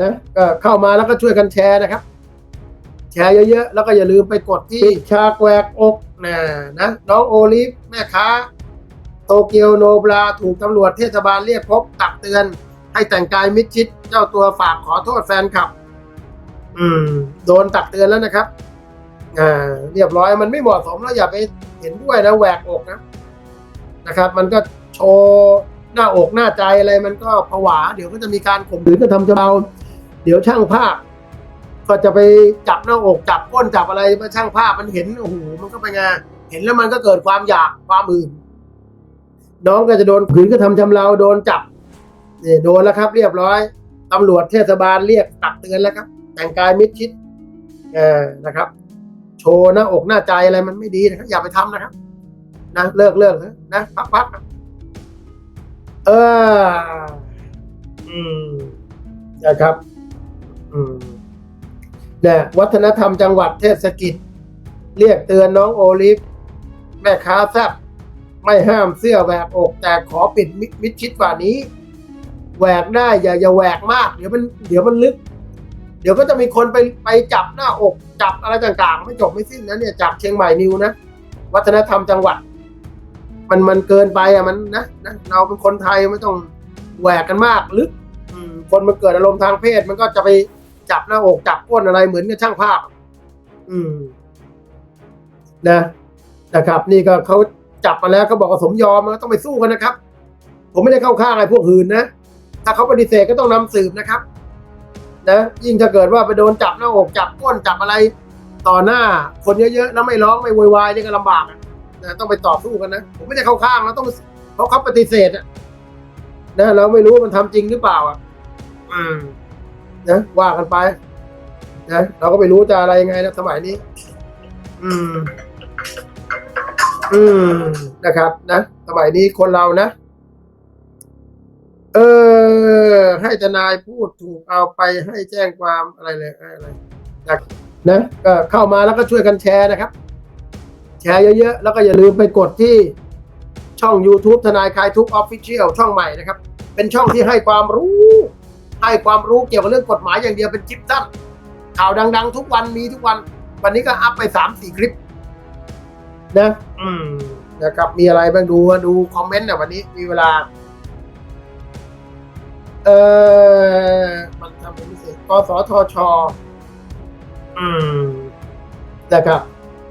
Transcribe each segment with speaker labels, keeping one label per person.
Speaker 1: นะก็เข้ามาแล้วก็ช่วยกันแชร์นะครับ แชร์เยอะๆ แล้วก็อย่าลืมไปกดที่ชากแวกอกนะนะน้องโอลิฟแม่ค้า โตเกียวโนบราถูกตำรวจเทศบาลเรียกพบตักเตือน ให้แต่งกายมิดชิด เจ้าตัวฝากขอโทษแฟนคลับ อืม โดนตักเตือนแล้วนะครับ อ่า เรียบร้อยมันไม่เหมาะสมแล้วอย่าไปเห็นด้วยนะแหวกอกนะนะครับ มันก็โชว์หน้าอกหน้าใจอะไรมันก็ผวา เดี๋ยวก็จะมีการข่มขืนก็ทำจะเบาเดี๋ยวช่างภาพ ก็จะไปจับหน้าอกจับก้นจับอะไรมาช่างภาพมันเห็นโอ้โหมันก็ไปไงเห็นแล้วมันก็เกิดความอยากความอื่น น้องก็จะโดนขืนก็ทำชำเราโดนจับเนี่ยโดนแล้วครับ เรียบร้อยตำรวจเทศบาลเรียกตักเตือนแล้วครับ แต่งกายมิดชิดเออนะครับ โชว์หน้าอกหน้าใจอะไรมันไม่ดีนะครับ อย่าไปทำนะครับ นะเลิกเลิกเถอะนะพักพักเออ อืมนะครับ นี่ยวัฒนธรรมจังหวัดเทศกิจ เรียกเตือนน้องโอลิฟ แม่ค้าแซบไม่ห้ามเสื้อแหวกอก แต่ขอปิดมิดชิดกว่านี้แหวกได้อย่าอย่าแหวกมาก เดี๋ยวมัน เดี๋ยวมันลึก เดี๋ยวก็จะมีคนไปไปจับหน้าอกจับอะไรต่างๆ ไม่จบไม่สิ้นนะเนี่ยจากเชียงใหม่นิวนะวัฒนธรรมจังหวัด มันมันเกินไปอะมันนะนะเราเป็นคนไทยไม่ต้องแหวกกันมากลึกคนมันเกิดอารมณ์ทางเพศมันก็จะไป จับหน้าอกจับก้นอะไรเหมือนกับช่างภาพ อืม นะ นะครับ นี่ก็เขาจับมาแล้วเขาบอกว่าสมยอมมันต้องไปสู้กันนะครับ ผมไม่ได้เข้าข้างอะไอ้พวกหื่นนะถ้าเขาปฏิเสธก็ต้องนำสืบนะครับ นะยิ่งถ้าเกิดว่าไปโดนจับหน้าอกจับก้นจับอะไร ต่อหน้า คนเยอะๆแล้วไม่ร้องไม่โวยวายนี่ก็ลำบากนะต้องไปต่อสู้กันนะผมไม่ได้เข้าข้างแล้วต้องเพราะเขาปฏิเสธอะนะเราไม่รู้ว่ามันทำจริงหรือเปล่าอะ อืม นะว่ากันไปนะเราก็ไม่รู้จะอะไรยังไงนะสมัยนี้ อืม อืมนะครับ นะสมัยนี้คนเรานะเออ ให้ทนายพูดถูกเอาไปให้แจ้งความอะไรเลยอะไรนะนะก็เข้ามาแล้วก็ช่วยกันแชร์นะครับ แชร์เยอะๆ แล้วก็อย่าลืมไปกดที่ช่อง YouTube ทนายคลายทุกออฟฟิเชียลช่องใหม่นะครับ เป็นช่องที่ให้ความรู้ ให้ความรู้เกี่ยวกับเรื่องกฎหมายอย่างเดียวเป็นคลิปสั้นข่าวดัง ๆ ทุกวันมีทุกวัน วันนี้ก็อัพไปสามสี่คลิป นะ อืมนะครับ มีอะไรบ้างดูดูคอมเมนต์นะวันนี้มีเวลา เออมันทำเป็นพิเศษกสทช อืมนะครับ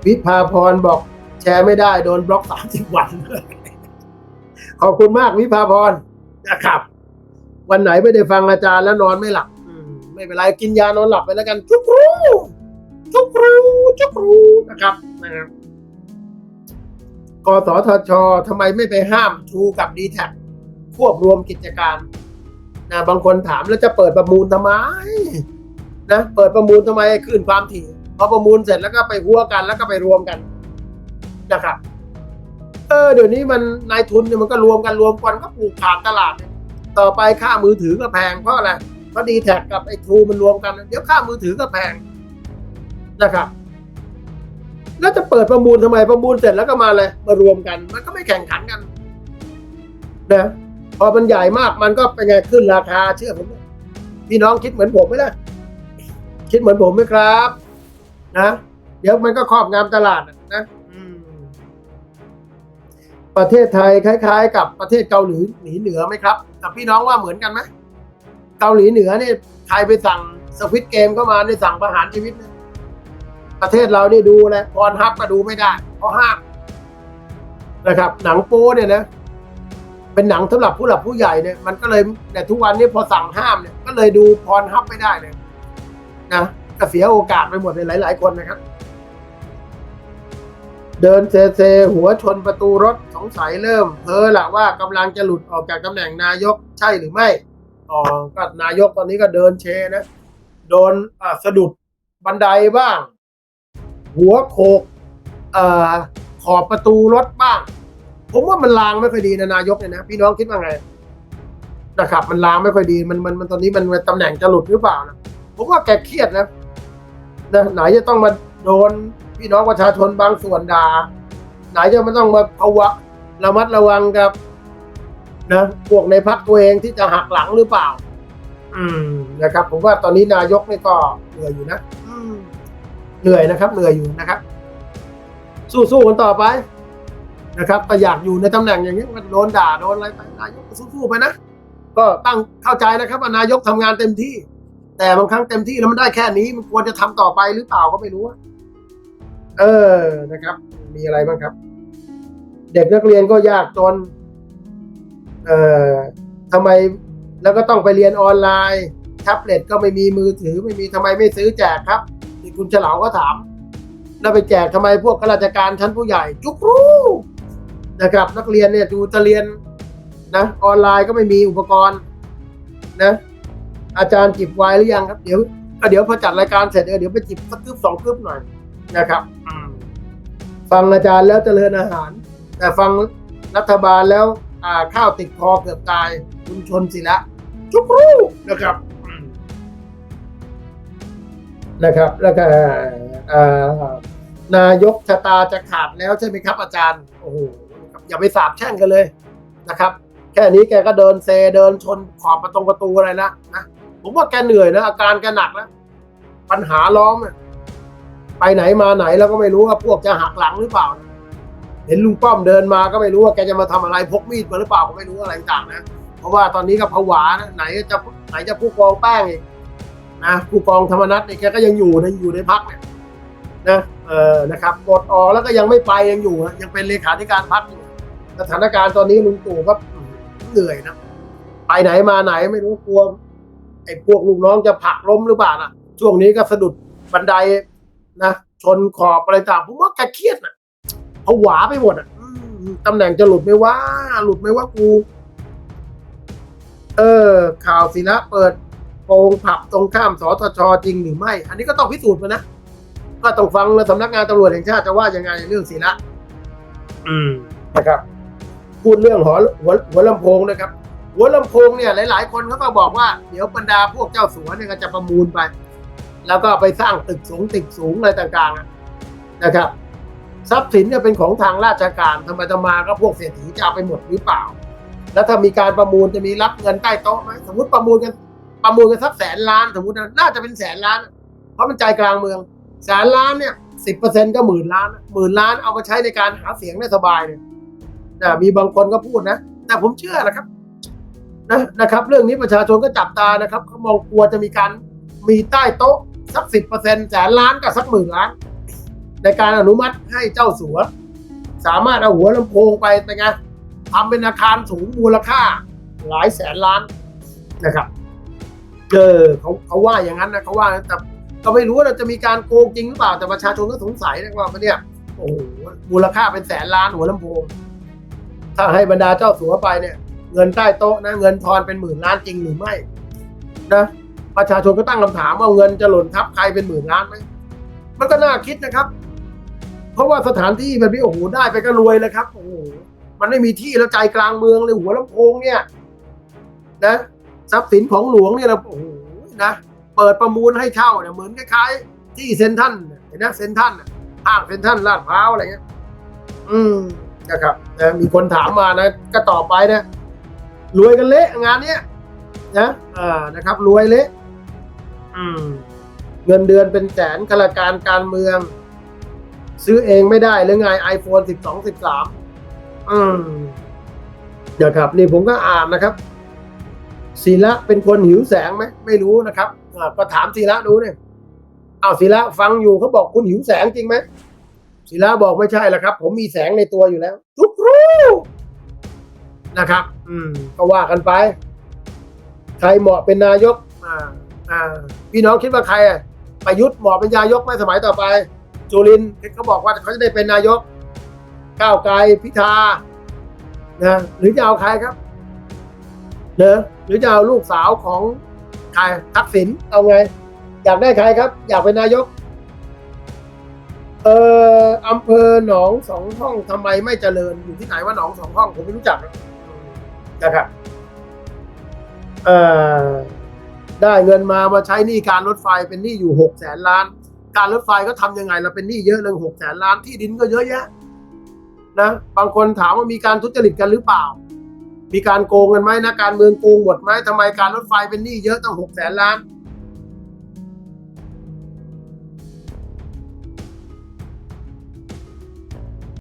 Speaker 1: วิภาพรบอกแชร์ไม่ได้โดนบล็อกสามสิบวัน ขอบคุณมากวิภาพรนะครับ วันไหนไม่ได้ฟังอาจารย์แล้วนอนไม่หลับอืมไม่เป็นไรกินยานอนหลับไปแล้วกันจุกรูจุกรูจุกรูนะครับนะครับกสทชทำไมไม่ไปห้ามทรูกับดีแท็ควบรวมกิจการนะบางคนถามแล้วจะเปิดประมูลทำไมนะเปิดประมูลทำไมให้ขึ้นความถี่พอประมูลเสร็จแล้วก็ไปหัวกันแล้วก็ไปรวมกันนะครับ เออเดี๋ยวนี้มันนายทุนเนี่ยมันก็รวมกันรวมกันก็ปลูกขาดตลาดเนี่ย ต่อไปค่ามือถือก็แพงเพราะอะไรเพราะดีแท็กกับไอ้ทรูมันรวมกัน เดี๋ยวค่ามือถือก็แพงนะครับแล้วจะเปิดประมูลทำไมประมูลเสร็จแล้วก็มาเลยมารวมกัน มันก็ไม่แข่งขันกันนะพอมันใหญ่มากมันก็เป็นไงขึ้นราคาเชื่อผมพี่น้องคิดเหมือนผมไหมล่ะคิดเหมือนผมไหมครับ นะ เดี๋ยวมันก็ครอบงำตลาดนะ ประเทศไทยคล้าย ๆ กับประเทศเกาหลีหนีเหนือไหมครับแต่พี่น้องว่าเหมือนกันไหมเกาหลีเหนือเนี่ยใครไปสั่งสวิตเกมเข้ามาในสั่งประหารชีวิตนะประเทศเรานี่ดูแลพรฮับก็ดูไม่ได้เพราะห้ามนะครับ หนังโป้เนี่ยนะเป็นหนังสำหรับผู้หลักผู้ใหญ่เนี่ยมันก็เลยแต่ทุกวันนี้พอสั่งห้ามเนี่ยก็เลยดูพรฮับไม่ได้เลยนะก็เสียโอกาสไปหมดเลยหลาย ๆ คนนะครับ เดินเซเซหัวชนประตูรถสงสัยเริ่มเพ้อละว่ากำลังจะหลุดออกจากตำแหน่งนายกใช่หรือไม่อ๋อก็นายกตอนนี้ก็เดินเชนะ โดนสะดุดบันไดบ้าง หัวโขกเอ่อขอบประตูรถบ้าง ผมว่ามันลางไม่ค่อยดีนะนายกเนี่ยนะพี่น้องคิดว่าไงนะครับ มันลางไม่ค่อยดีมันมันมันตอนนี้มันตำแหน่งจะหลุดหรือเปล่านะผมว่าแกเครียดนะนะไหนจะต้องมาโดน พี่น้องประชาชนบางส่วนด่าไหนจะมันต้องมาภาวะระมัดระวังกับนะพวกในพักตัวเองที่จะหักหลังหรือเปล่า อืมนะครับ ผมว่าตอนนี้นายกนี่ก็เหนื่อยอยู่นะอืมเหนื่อยนะครับ เหนื่อยอยู่นะครับ สู้ๆกันต่อไปนะครับแต่อยากอยู่ในตำแหน่งอย่างนี้มันโดนด่าโดนอะไรไปนายกก็สู้ๆไปนะก็ตั้งเข้าใจนะครับว่านายกทำงานเต็มที่ แต่บางครั้งเต็มที่แล้วมันได้แค่นี้ มันควรจะทำต่อไปหรือเปล่าก็ไม่รู้อะ เออนะครับ มีอะไรบ้างครับ เด็กนักเรียนก็ยากจน เอ่อทำไมแล้วก็ต้องไปเรียนออนไลน์แท็บเล็ตก็ไม่มีมือถือไม่มีทำไมไม่ซื้อแจกครับที่คุณเฉลาก็ถาม แล้วไปแจกทำไมพวกข้าราชการชั้นผู้ใหญ่ จุกรู้นะครับ นักเรียนเนี่ยดูจะเรียนนะออนไลน์ก็ไม่มีอุปกรณ์นะ อาจารย์จิบไวน์หรือยังครับ เดี๋ยวก็เดี๋ยวพอจัดรายการเสร็จเดี๋ยวไปจิบสักกึบสองกึบหน่อย นะครับอืมฟังอาจารย์แล้วเจริญอาหาร แต่ฟังรัฐบาลแล้วอ่าข้าวติดคอเกือบตาย คุณชนสิละจุกรู้นะครับอืมนะครับ แล้วก็อ่านายกชะตาจะขาดแล้วใช่ไหมครับอาจารย์โอ้โหนะครับอย่าไปสาบแช่งกันเลยนะครับ แค่นี้แกก็เดินเซเดินชนขอบประตูประตูอะไรแล้วนะผมว่าแกเหนื่อยนะอาการแกหนักแล้วปัญหาล้อมอะ ไปไหนมาไหนแล้วก็ไม่รู้ว่าพวกจะหักหลังหรือเปล่า เห็นลุงป้อมเดินมาก็ไม่รู้ว่าแกจะมาทำอะไรพกมีดมาหรือเปล่าก็ไม่รู้อะไรต่างๆนะ เพราะว่าตอนนี้ก็ผวานะไหนจะไหนจะผู้กองแป้งอีกนะผู้กองธรรมนัฐเนี่ยแกก็ยังอยู่ในอยู่ในพักเนี่ยนะเออนะครับปลดออกแล้วก็ยังไม่ไปยังอยู่นะยังเป็นเลขาธิการพักอยู่สถานการณ์ตอนนี้ลุงตู่ก็เหนื่อยนะไปไหนมาไหนไม่รู้กลัวไอ้พวกลูกน้องจะผักล้มหรือเปล่านะช่วงนี้ก็สะดุดบันได นะชนขอบอะไรต่างผมว่าแกเครียดนะผวาไปหมดอะอืมตำแหน่งจะหลุดไหม่ว่า หลุดไหม่ว่ากู เออ ข่าวศิละเปิดโปงผับตรงข้ามสทชจริงหรือไม่ อันนี้ก็ต้องพิสูจน์มานะก็ต้องฟังสำนักงานตำรวจแห่งชาติจะว่ายังไงเรื่องศิละอืมนะครับ พูดเรื่องหัวหัวหัวลำโพงนะครับ หัวลำโพงเนี่ย หลาย ๆ คนเขาก็บอกว่า เดี๋ยวบรรดาพวกเจ้าสัวเนี่ยก็จะประมูลไป แล้วก็ไปสร้างตึกสูงตึกสูงอะไรต่างๆนะครับ ทรัพย์สินเนี่ยเป็นของทางราชการทำไมจะมาก็พวกเศรษฐีจะเอาไปหมดหรือเปล่า แล้วถ้ามีการประมูลจะมีรับเงินใต้โต๊ะไหมสมมติประมูลกันประมูลกันสักแสนล้านสมมตินะน่าจะเป็นแสนล้าน เพราะมันใจกลางเมืองแสนล้านเนี่ยสิบเปอร์เซ็นต์ก็หมื่นล้านหมื่นล้านเอามาใช้ในการหาเสียงได้สบายเนี่ยนะมีบางคนก็พูดนะ แต่ผมเชื่อนะครับนะนะครับ เรื่องนี้ประชาชนก็จับตานะครับเขามองกลัวจะมีการมีใต้โต๊ะ สักสิบเปอร์เซ็นต์แสนล้านกับสักหมื่นล้าน ในการอนุมัติให้เจ้าสัว สามารถเอาหัวลำโพงไปเป็นไงทำเป็นอาคารสูงมูลค่าหลายแสนล้านนะครับเออเขาเขาว่าอย่างนั้นนะเขาว่าแต่ก็ไม่รู้ว่าจะมีการโกงจริงหรือเปล่าแต่ประชาชนก็สงสัยนะว่าเนี่ยโอ้โหมูลค่าเป็นแสนล้านหัวลำโพงถ้าให้บรรดาเจ้าสัวไปเนี่ย เงินใต้โต๊ะนะ เงินทอนเป็นหมื่นล้านจริงหรือไม่นะ ประชาชนก็ตั้งคำถามว่าเงินจะหล่นทับใครเป็นหมื่นล้านไหมมันก็น่าคิดนะครับ เพราะว่าสถานที่แบบนี้โอ้โหได้ไปก็รวยเลยครับโอ้โหมันไม่มีที่แล้วใจกลางเมืองเลยหัวลำโพงเนี่ยนะทรัพย์สินของหลวงเนี่ยเราโอ้โหนะเปิดประมูลให้เช่าเนี่ยเหมือนคล้ายๆ ที่เซนทันเห็นไหมเซนทันน่ะห้างเซนทันลาดพร้าวอะไรเงี้ย อืมนะครับนะมีคนถามมานะ ก็ตอบไปนะรวยกันเละงานเนี้ยนะอ่านะครับ รวยเละ เงินเดือนเป็นแสนข้าราชการการเมือง ซื้อเองไม่ได้หรือไง iPhone 12 13 อืมเดี๋ยวครับ นี่ผมก็อ่านนะครับศิละเป็นคนหิวแสงไหมไม่รู้นะครับอ่าก็ถามศิละดูเนี่ยอ้าวศิละฟังอยู่เขาบอกคุณหิวแสงจริงไหมศิละบอกไม่ใช่ละครับ ผมมีแสงในตัวอยู่แล้ว ทุกรู้นะครับ อืม ก็ว่ากันไป ใครเหมาะเป็นนายก อ่าพี่น้องคิดว่าใครอะประยุทธ์เหมาะเป็นนายกไหมสมัยต่อไป จุลินเขาบอกว่าเขาจะได้เป็นนายก ก้าวไกลพิธานะหรือจะเอาใครครับเนอะหรือจะเอาลูกสาวของใครทักษิณเอาไง อยากได้ใครครับ อยากเป็นนายก เอ่ออำเภอหนองสองห้องทำไมไม่เจริญอยู่ที่ไหนว่าหนองสองห้องผมไม่รู้จักนะครับเอ่อ ได้เงินมามาใช้หนี้การรถไฟเป็นหนี้อยู่หกแสนล้าน การรถไฟก็ทำยังไงเราเป็นหนี้เยอะเลยหกแสนล้านที่ดินก็เยอะแยะนะบางคนถามว่ามีการทุจริตกันหรือเปล่า มีการโกงกันไหมนะการเมืองโกงหมดไหมทำไมการรถไฟเป็นหนี้เยอะตั้งหกแสนล้าน